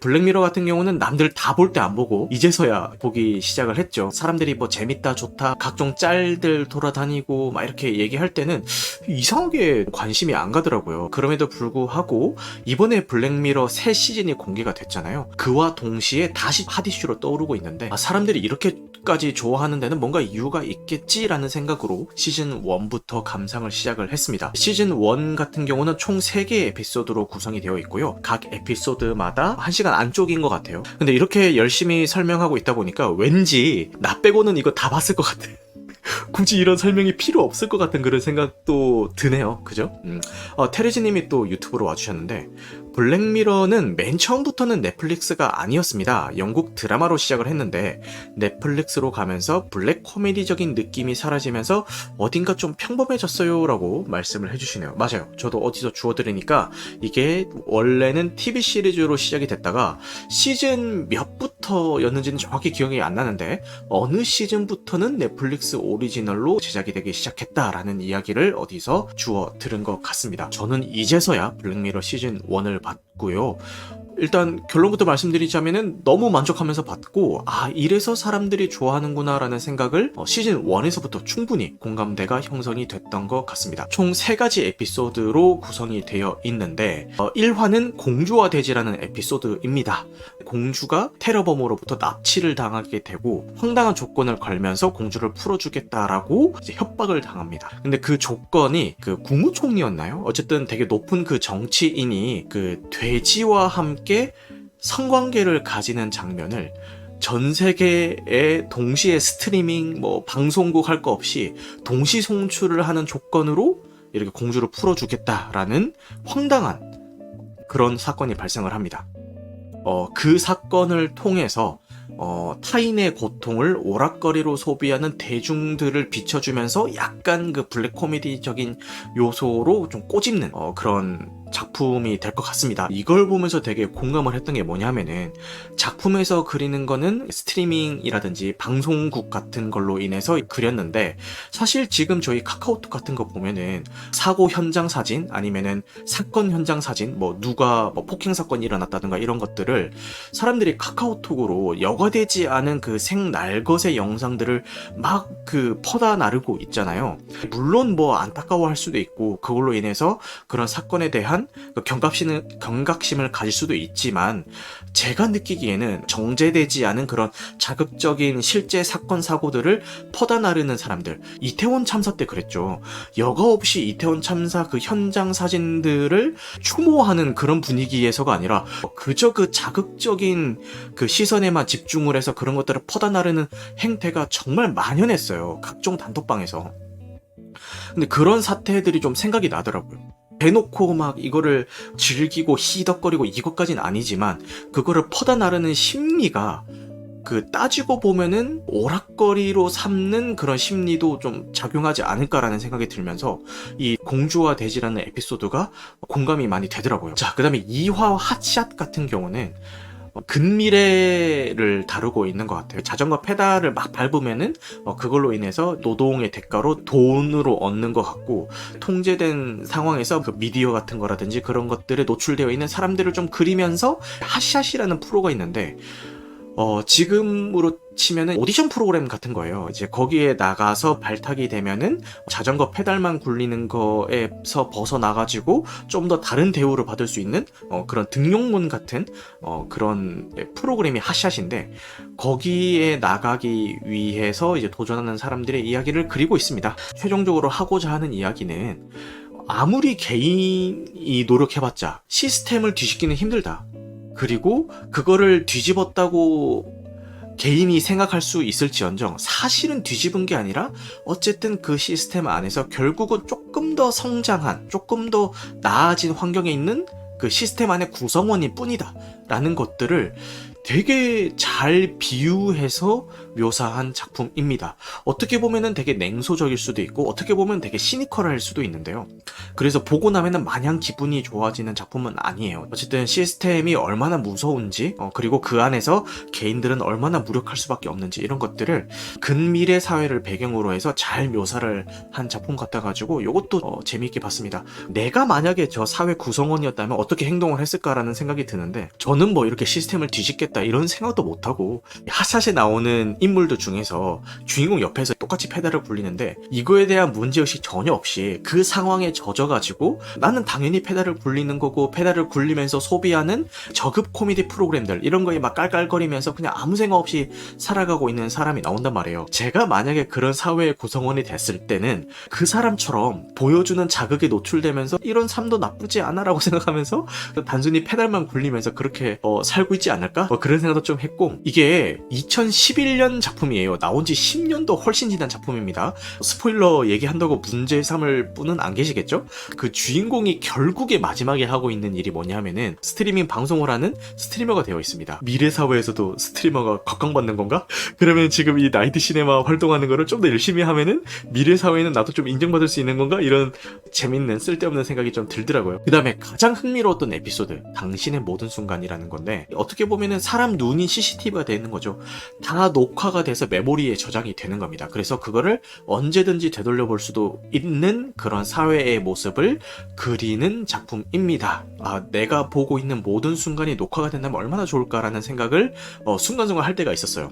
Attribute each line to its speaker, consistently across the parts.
Speaker 1: 블랙미러 같은 경우는 남들 다 볼 때 안 보고 이제서야 보기 시작을 했죠. 사람들이 뭐 재밌다 좋다 각종 짤들 돌아다니고 막 이렇게 얘기할 때는 이상하게 관심이 안 가더라고요. 그럼에도 불구하고 이번에 블랙미러 새 시즌이 공개가 됐잖아요. 그와 동시에 다시 핫이슈로 떠오르고 있는데 아, 사람들이 이렇게까지 좋아하는 데는 뭔가 이유가 있겠지라는 생각으로 시즌 1부터 감상을 시작을 했습니다. 시즌 1 같은 경우는 총 3개의 에피소드로 구성이 되어 있고요. 각 에피소드마다 1시간 안쪽인 것 같아요. 근데 이렇게 열심히 설명하고 있다 보니까 왠지 나 빼고는 이거 다 봤을 것 같아. 굳이 이런 설명이 필요 없을 것 같은 그런 생각도 드네요. 그죠? 음. 어, 테레지님이 또 유튜브로 와주셨는데, 블랙미러는 맨 처음부터는 넷플릭스가 아니었습니다. 영국 드라마로 시작을 했는데, 넷플릭스로 가면서 블랙 코미디적인 느낌이 사라지면서 어딘가 좀 평범해졌어요. 라고 말씀을 해주시네요. 맞아요. 저도 어디서 주워들으니까 이게 원래는 TV 시리즈로 시작이 됐다가 시즌 몇부터였는지는 정확히 기억이 안 나는데, 어느 시즌부터는 넷플릭스 오리지널로 제작이 되기 시작했다라는 이야기를 어디서 주워 들은 것 같습니다. 저는 이제서야 블랙미러 시즌 1을 봤고요. 일단 결론부터 말씀드리자면은 너무 만족하면서 봤고 아 이래서 사람들이 좋아하는구나 라는 생각을 어, 시즌 1에서부터 충분히 공감대가 형성이 됐던 것 같습니다. 총 3가지 에피소드로 구성이 되어 있는데 어, 1화는 공주와 돼지라는 에피소드입니다. 공주가 테러범으로부터 납치를 당하게 되고 황당한 조건을 걸면서 공주를 풀어주겠다라고 협박을 당합니다. 근데 그 조건이 그 국무총리였나요? 어쨌든 되게 높은 그 정치인이 그 돼지와 함께 성관계를 가지는 장면을 전 세계에 동시에 스트리밍 뭐 방송국 할 거 없이 동시 송출을 하는 조건으로 이렇게 공주를 풀어주겠다라는 황당한 그런 사건이 발생을 합니다. 어, 그 사건을 통해서 어, 타인의 고통을 오락거리로 소비하는 대중들을 비춰주면서 약간 그 블랙 코미디적인 요소로 좀 꼬집는 어, 그런 작품이 될 것 같습니다. 이걸 보면서 되게 공감을 했던 게 뭐냐면은 작품에서 그리는 거는 스트리밍이라든지 방송국 같은 걸로 인해서 그렸는데 사실 지금 저희 카카오톡 같은 거 보면은 사고 현장 사진 아니면은 사건 현장 사진 뭐 누가 뭐 폭행 사건이 일어났다든가 이런 것들을 사람들이 카카오톡으로 여과되지 않은 그 생날것의 영상들을 막 그 퍼다 나르고 있잖아요. 물론 뭐 안타까워할 수도 있고 그걸로 인해서 그런 사건에 대한 그 경각심을, 경각심을 가질 수도 있지만 제가 느끼기에는 정제되지 않은 그런 자극적인 실제 사건 사고들을 퍼다 나르는 사람들 이태원 참사 때 그랬죠. 여과 없이 이태원 참사 그 현장 사진들을 추모하는 그런 분위기에서가 아니라 그저 그 자극적인 그 시선에만 집중을 해서 그런 것들을 퍼다 나르는 행태가 정말 만연했어요. 각종 단톡방에서. 근데 그런 사태들이 좀 생각이 나더라고요. 대놓고 막 이거를 즐기고 희덕거리고 이것까진 아니지만 그거를 퍼다 나르는 심리가 그 따지고 보면은 오락거리로 삼는 그런 심리도 좀 작용하지 않을까라는 생각이 들면서 이 공주와 돼지라는 에피소드가 공감이 많이 되더라고요. 자, 그 다음에 2화 핫샷 같은 경우는 근미래를 다루고 있는 것 같아요. 자전거 페달을 막 밟으면은 어, 그걸로 인해서 노동의 대가로 돈으로 얻는 것 같고 통제된 상황에서 그 미디어 같은 거라든지 그런 것들에 노출되어 있는 사람들을 좀 그리면서 핫샷이라는 프로가 있는데 어, 지금으로 치면은 오디션 프로그램 같은 거예요. 이제 거기에 나가서 발탁이 되면은 자전거 페달만 굴리는 거에서 벗어나가지고 좀 더 다른 대우를 받을 수 있는 어, 그런 등용문 같은 어, 그런 프로그램이 핫샷인데 거기에 나가기 위해서 이제 도전하는 사람들의 이야기를 그리고 있습니다. 최종적으로 하고자 하는 이야기는 아무리 개인이 노력해봤자 시스템을 뒤집기는 힘들다. 그리고 그거를 뒤집었다고 개인이 생각할 수 있을지언정 사실은 뒤집은 게 아니라 어쨌든 그 시스템 안에서 결국은 조금 더 성장한 조금 더 나아진 환경에 있는 그 시스템 안의 구성원일 뿐이다 라는 것들을 되게 잘 비유해서 묘사한 작품입니다. 어떻게 보면은 되게 냉소적일 수도 있고 어떻게 보면 되게 시니컬할 수도 있는데요. 그래서 보고 나면은 마냥 기분이 좋아지는 작품은 아니에요. 어쨌든 시스템이 얼마나 무서운지 어, 그리고 그 안에서 개인들은 얼마나 무력할 수밖에 없는지 이런 것들을 근미래 사회를 배경으로 해서 잘 묘사를 한 작품 같아 가지고 이것도 어, 재미있게 봤습니다. 내가 만약에 저 사회 구성원이었다면 어떻게 행동을 했을까라는 생각이 드는데 저는 뭐 이렇게 시스템을 뒤집 겠다 이런 생각도 못 하고 핫샷에 나오는 인물들 중에서 주인공 옆에서 똑같이 페달을 굴리는데 이거에 대한 문제의식 전혀 없이 그 상황에 젖어가지고 나는 당연히 페달을 굴리는 거고 페달을 굴리면서 소비하는 저급 코미디 프로그램들 이런 거에 막 깔깔거리면서 그냥 아무 생각 없이 살아가고 있는 사람이 나온단 말이에요. 제가 만약에 그런 사회의 구성원이 됐을 때는 그 사람처럼 보여주는 자극에 노출되면서 이런 삶도 나쁘지 않아라고 생각하면서 단순히 페달만 굴리면서 그렇게 어, 살고 있지 않을까? 뭐 그런 생각도 좀 했고 이게 2011년 작품이에요. 나온 지 10년도 훨씬 지난 작품입니다. 스포일러 얘기한다고 문제 삼을 분은 안 계시겠죠? 그 주인공이 결국에 마지막에 하고 있는 일이 뭐냐면은 스트리밍 방송을 하는 스트리머가 되어 있습니다. 미래 사회에서도 스트리머가 각광받는 건가? 그러면 지금 이 나이트 시네마 활동하는 거를 좀 더 열심히 하면은 미래 사회는 나도 좀 인정받을 수 있는 건가? 이런 재밌는 쓸데없는 생각이 좀 들더라고요. 그 다음에 가장 흥미로웠던 에피소드, 당신의 모든 순간이라는 건데 어떻게 보면은 사람 눈이 CCTV가 되는 거죠. 다 녹화가 돼서 메모리에 저장이 되는 겁니다. 그래서 그거를 언제든지 되돌려 볼 수도 있는 그런 사회의 모습을 그리는 작품입니다. 아, 내가 보고 있는 모든 순간이 녹화가 된다면 얼마나 좋을까라는 생각을 어, 순간순간 할 때가 있었어요.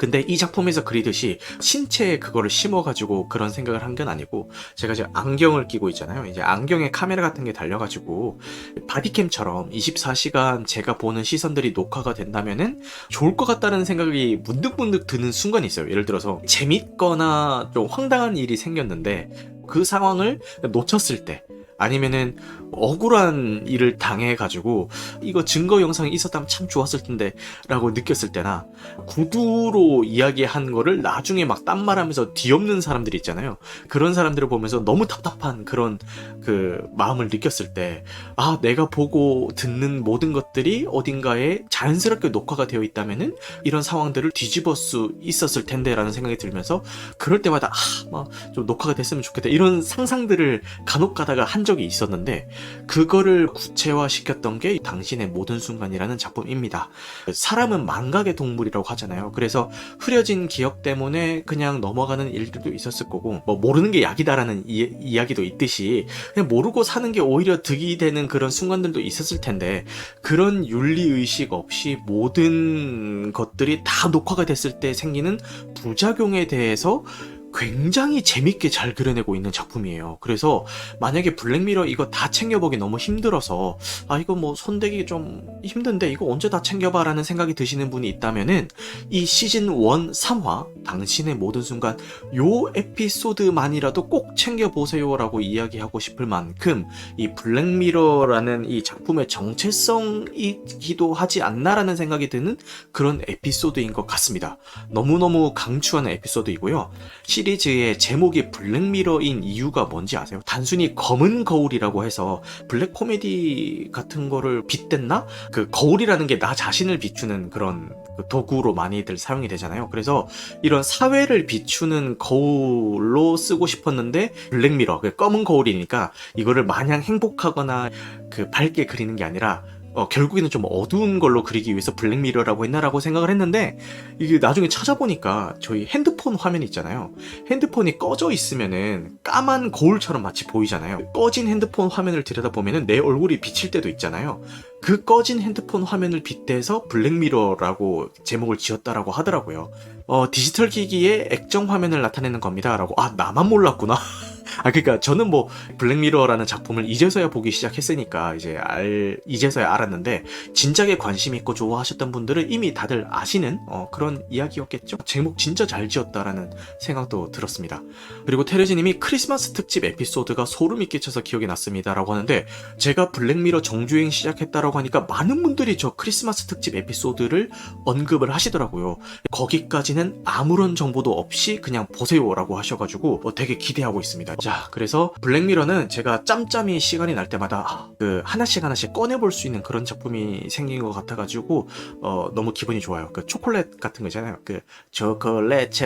Speaker 1: 근데 이 작품에서 그리듯이 신체에 그거를 심어가지고 그런 생각을 한 건 아니고 제가 지금 안경을 끼고 있잖아요. 이제 안경에 카메라 같은 게 달려가지고 바디캠처럼 24시간 제가 보는 시선들이 녹화가 된다면은 좋을 것 같다는 생각이 문득문득 드는 순간이 있어요. 예를 들어서 재밌거나 좀 황당한 일이 생겼는데 그 상황을 놓쳤을 때 아니면은 억울한 일을 당해가지고 이거 증거 영상이 있었다면 참 좋았을 텐데 라고 느꼈을 때나 구두로 이야기한 거를 나중에 막 딴 말하면서 뒤엎는 사람들이 있잖아요. 그런 사람들을 보면서 너무 답답한 그런 그 마음을 느꼈을 때 아 내가 보고 듣는 모든 것들이 어딘가에 자연스럽게 녹화가 되어 있다면은 이런 상황들을 뒤집을 수 있었을 텐데 라는 생각이 들면서 그럴 때마다 아 막 좀 녹화가 됐으면 좋겠다. 이런 상상들을 간혹 가다가 한 적이 있었는데 그거를 구체화 시켰던 게 당신의 모든 순간이라는 작품입니다. 사람은 망각의 동물이라고 하잖아요. 그래서 흐려진 기억 때문에 그냥 넘어가는 일들도 있었을 거고 뭐 모르는 게 약이다라는 이, 이야기도 있듯이 그냥 모르고 사는 게 오히려 득이 되는 그런 순간들도 있었을 텐데 그런 윤리 의식 없이 모든 것들이 다 녹화가 됐을 때 생기는 부작용에 대해서 굉장히 재밌게 잘 그려내고 있는 작품이에요. 그래서 만약에 블랙미러 이거 다 챙겨보기 너무 힘들어서 아 이거 뭐 손대기 좀 힘든데 이거 언제 다 챙겨봐 라는 생각이 드시는 분이 있다면은 이 시즌 1 3화 당신의 모든 순간 요 에피소드만이라도 꼭 챙겨보세요 라고 이야기하고 싶을 만큼 이 블랙미러라는 이 작품의 정체성이기도 하지 않나라는 생각이 드는 그런 에피소드인 것 같습니다. 너무너무 강추하는 에피소드이고요. 시 리즈의 제목이 블랙미러인 이유가 뭔지 아세요? 단순히 검은 거울이라고 해서 블랙 코미디 같은 거를 빗댔나? 그 거울이라는 게 나 자신을 비추는 그런 그 도구로 많이들 사용이 되잖아요. 그래서 이런 사회를 비추는 거울로 쓰고 싶었는데 블랙미러, 그 검은 거울이니까 이거를 마냥 행복하거나 그 밝게 그리는 게 아니라 어, 결국에는 좀 어두운 걸로 그리기 위해서 블랙미러라고 했나라고 생각을 했는데 이게 나중에 찾아보니까 저희 핸드폰 화면 있잖아요. 핸드폰이 꺼져 있으면은 까만 거울처럼 마치 보이잖아요. 꺼진 핸드폰 화면을 들여다보면은 내 얼굴이 비칠 때도 있잖아요. 그 꺼진 핸드폰 화면을 빗대서 블랙미러라고 제목을 지었다라고 하더라고요. 어, 디지털 기기의 액정 화면을 나타내는 겁니다라고. 아, 나만 몰랐구나. 아, 그니까 저는 뭐 블랙미러라는 작품을 이제서야 보기 시작했으니까 이제 알, 이제서야 알았는데 진작에 관심 있고 좋아하셨던 분들은 이미 다들 아시는 어, 그런 이야기였겠죠. 제목 진짜 잘 지었다라는 생각도 들었습니다. 그리고 테레지님이 크리스마스 특집 에피소드가 소름이 끼쳐서 기억이 났습니다라고 하는데 제가 블랙미러 정주행 시작했다라고 하니까 많은 분들이 저 크리스마스 특집 에피소드를 언급을 하시더라고요. 거기까지는 아무런 정보도 없이 그냥 보세요라고 하셔가지고 어, 되게 기대하고 있습니다. 자 자, 그래서 블랙미러는 제가 짬짬이 시간이 날 때마다 아, 그 하나씩 하나씩 꺼내볼 수 있는 그런 작품이 생긴 것 같아가지고 어, 너무 기분이 좋아요. 그 초콜릿 같은 거 있잖아요. 그 초콜릿처럼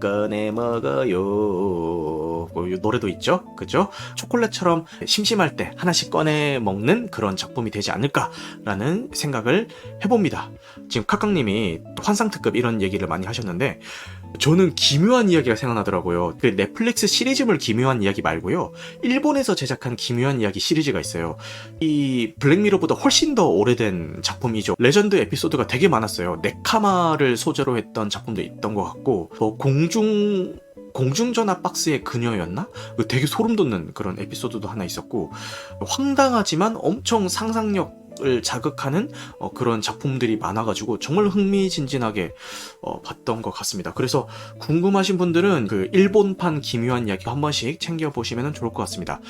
Speaker 1: 꺼내 먹어요. 뭐이 노래도 있죠, 그죠? 초콜릿처럼 심심할 때 하나씩 꺼내 먹는 그런 작품이 되지 않을까라는 생각을 해봅니다. 지금 카카님이 환상 특급 이런 얘기를 많이 하셨는데 저는 기묘한 이야기가 생각나더라고요. 그 넷플릭스 시리즈물 기묘한 이야기 말고요. 일본에서 제작한 기묘한 이야기 시리즈가 있어요. 이 블랙미러보다 훨씬 더 오래된 작품이죠. 레전드 에피소드가 되게 많았어요. 네카마를 소재로 했던 작품도 있던 것 같고, 뭐 공중 공중전화 박스의 그녀였나? 그 되게 소름 돋는 그런 에피소드도 하나 있었고, 황당하지만 엄청 상상력 을 자극하는 어, 그런 작품들이 많아가지고 정말 흥미진진하게 어, 봤던 것 같습니다. 그래서 궁금하신 분들은 그 일본판 기묘한 이야기 한 번씩 챙겨보시면 좋을 것 같습니다.